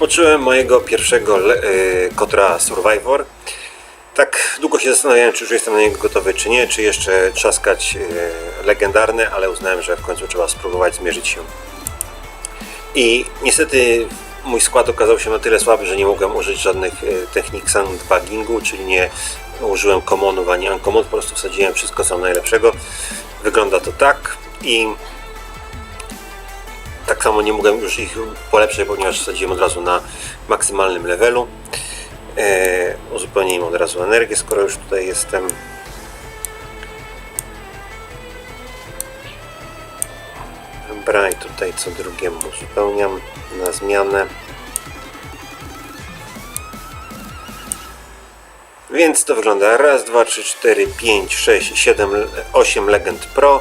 Rozpocząłem mojego pierwszego y, Kotra Survivor. Tak długo się zastanawiałem, czy już jestem na niego gotowy, czy nie, czy jeszcze trzaskać y, legendarne, ale uznałem, że w końcu trzeba spróbować zmierzyć się. I niestety mój skład okazał się na tyle słaby, że nie mogłem użyć żadnych y, technik sandbagingu, czyli nie użyłem commonów ani uncommon, po prostu wsadziłem wszystko co najlepszego. Wygląda to tak i tak samo nie mogłem już ich polepszyć, ponieważ wsadziłem od razu na maksymalnym levelu. E, uzupełnię im od razu energię, skoro już tutaj jestem. Dobra, i tutaj co drugiemu uzupełniam na zmianę. Więc to wygląda raz, dwa, trzy, cztery, pięć, sześć, siedem, osiem Legend Pro,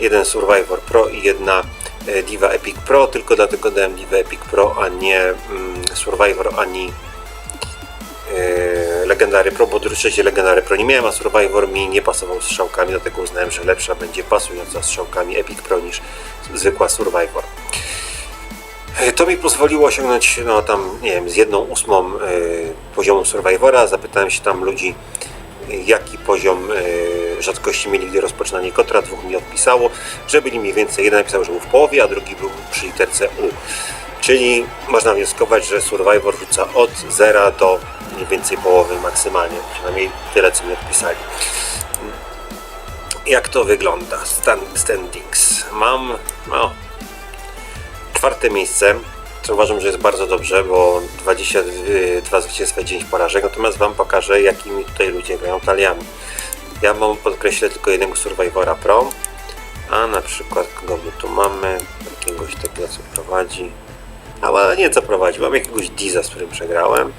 jeden Survivor Pro i jedna Diva Epic Pro, tylko dlatego dałem Diva Epic Pro, a nie mm, Survivor, ani e, Legendary Pro, bo trzecie Legendary Pro nie miałem, a Survivor mi nie pasował strzałkami, dlatego uznałem, że lepsza będzie pasująca strzałkami Epic Pro niż zwykła Survivor. E, To mi pozwoliło osiągnąć, no tam, nie wiem, z jedną ósmą e, poziomu Survivora. Zapytałem się tam ludzi, e, jaki poziom e, rzadkości mieli, gdy rozpoczynali Kotra. Dwóch mi odpisało, że byli mniej więcej, jeden napisał, że był w połowie, a drugi był przy literce U. Czyli można wnioskować, że Survivor rzuca od zera do mniej więcej połowy maksymalnie, przynajmniej tyle, co mi odpisali. Jak to wygląda? Stan, standings. Mam, no, czwarte miejsce, co uważam, że jest bardzo dobrze, bo 22 zwycięstwa i 9 porażek. Natomiast Wam pokażę, jakimi tutaj ludzie grają taliami. Ja mam podkreślę tylko jednego Survivora Pro, a na przykład kogo my tu mamy? Jakiegoś takiego, co prowadzi. Ale nie co prowadzi, mam jakiegoś Diza, z którym przegrałem.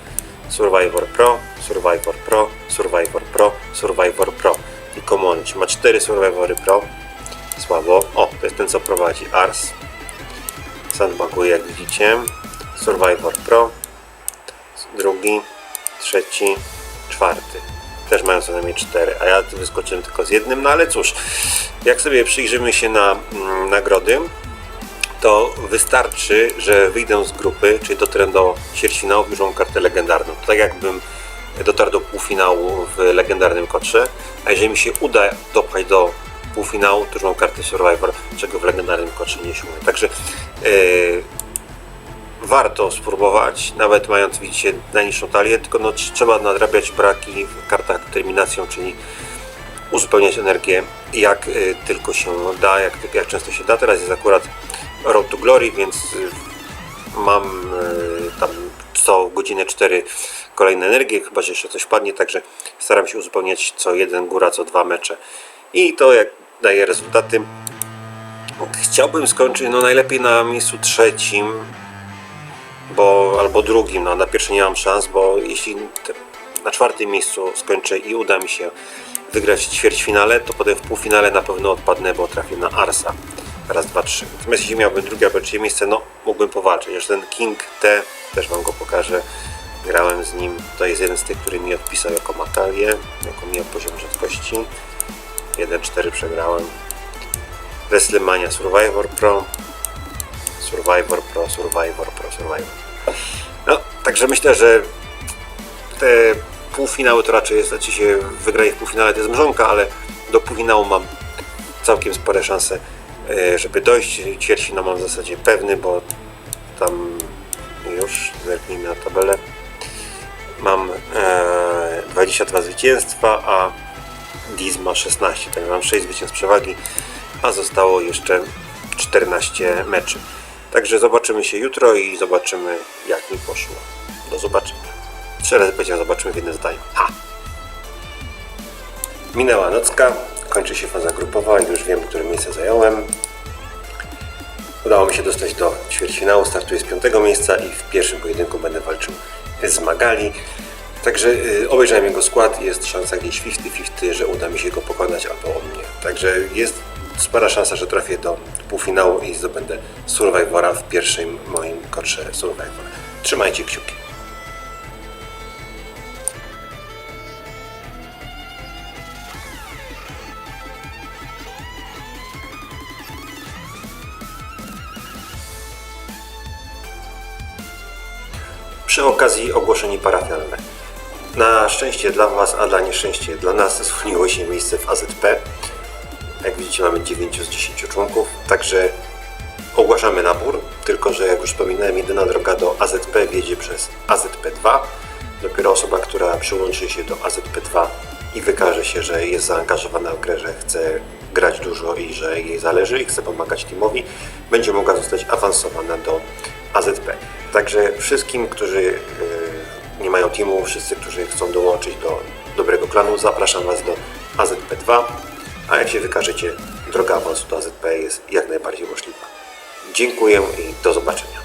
Survivor Pro, Survivor Pro, Survivor Pro, Survivor Pro. I Common, ma 4 Survivory Pro. Słabo. O, to jest ten, co prowadzi Ars. Sandbaguje, jak widzicie. Survivor Pro. Drugi, trzeci, czwarty. Też mają co najmniej cztery, a ja tu wyskoczyłem tylko z jednym, no ale cóż, jak sobie przyjrzymy się na mm, nagrody, to wystarczy, że wyjdę z grupy, czyli dotrę do ćwierćfinałów, już kartę legendarną. To tak jakbym dotarł do półfinału w legendarnym kotrze, a jeżeli mi się uda dopchać do półfinału, to już mam kartę Survivor, czego w legendarnym kotrze nie osiągnę. Także yy, warto spróbować, nawet mając, widzicie, najniższą talię, tylko no, tr- trzeba nadrabiać braki w kartach determinacją, czyli uzupełniać energię jak y, tylko się da, jak, jak często się da. Teraz jest akurat Road to Glory, więc y, mam y, tam co godzinę 4 kolejne energie, chyba że jeszcze coś padnie, także staram się uzupełniać co jeden góra, co dwa mecze. I to jak daje rezultaty. Chciałbym skończyć no najlepiej na miejscu trzecim, bo albo drugim, no na pierwsze nie mam szans, bo jeśli na czwartym miejscu skończę i uda mi się wygrać ćwierćfinale, to potem w półfinale na pewno odpadnę, bo trafię na Arsa. Raz, dwa, trzy. Natomiast jeśli miałbym drugie albo trzecie miejsce, no mógłbym powalczyć. Jeszcze ten King T, też wam go pokażę. Grałem z nim. To jest jeden z tych, który mi odpisał jako matalię, jako mi poziom rzadkości. 1-4 przegrałem. WrestleMania Survivor Pro. Survivor Pro, Survivor Pro, Survivor. No, także myślę, że te półfinały to raczej jest, znaczy się wygranie w półfinale to jest mrzonka, ale do półfinału mam całkiem spore szanse, e, żeby dojść. Ćwierćfinał mam w zasadzie pewny, bo tam już zerknijmy na tabelę. Mam e, 22 zwycięstwa, a Diz ma 16, także mam 6 zwycięstw przewagi, a zostało jeszcze 14 meczy. Także zobaczymy się jutro i zobaczymy jak mi poszło. Do zobaczenia. Trzy razy powiedziałem zobaczymy w jednym zdaniu. Ha! Minęła nocka, kończy się faza grupowa i już wiem, które miejsce zająłem. Udało mi się dostać do ćwierćfinału, startuję z piątego miejsca i w pierwszym pojedynku będę walczył z Magali. Także y, obejrzałem jego skład jest szansa gdzieś 50-50, że uda mi się go pokonać albo on mnie. Także jest spora szansa, że trafię do półfinału i zdobędę Survivora w pierwszym moim kotrze Survivor. Trzymajcie kciuki. Przy okazji ogłoszenie parafialne. Na szczęście dla Was, a dla nieszczęście dla nas zwolniło się miejsce w AZP. Jak widzicie mamy 9 z 10 członków, także ogłaszamy nabór, tylko że jak już wspominałem, jedyna droga do AZP wiedzie przez AZP2. Dopiero osoba, która przyłączy się do AZP2 i wykaże się, że jest zaangażowana w grę, że chce grać dużo i że jej zależy i chce pomagać teamowi, będzie mogła zostać awansowana do AZP. Także wszystkim, którzy yy, nie mają teamu, wszyscy, którzy chcą dołączyć do dobrego klanu, zapraszam Was do AZP2, a jak się wykażecie, droga awansu do AZP jest jak najbardziej możliwa. Dziękuję i do zobaczenia.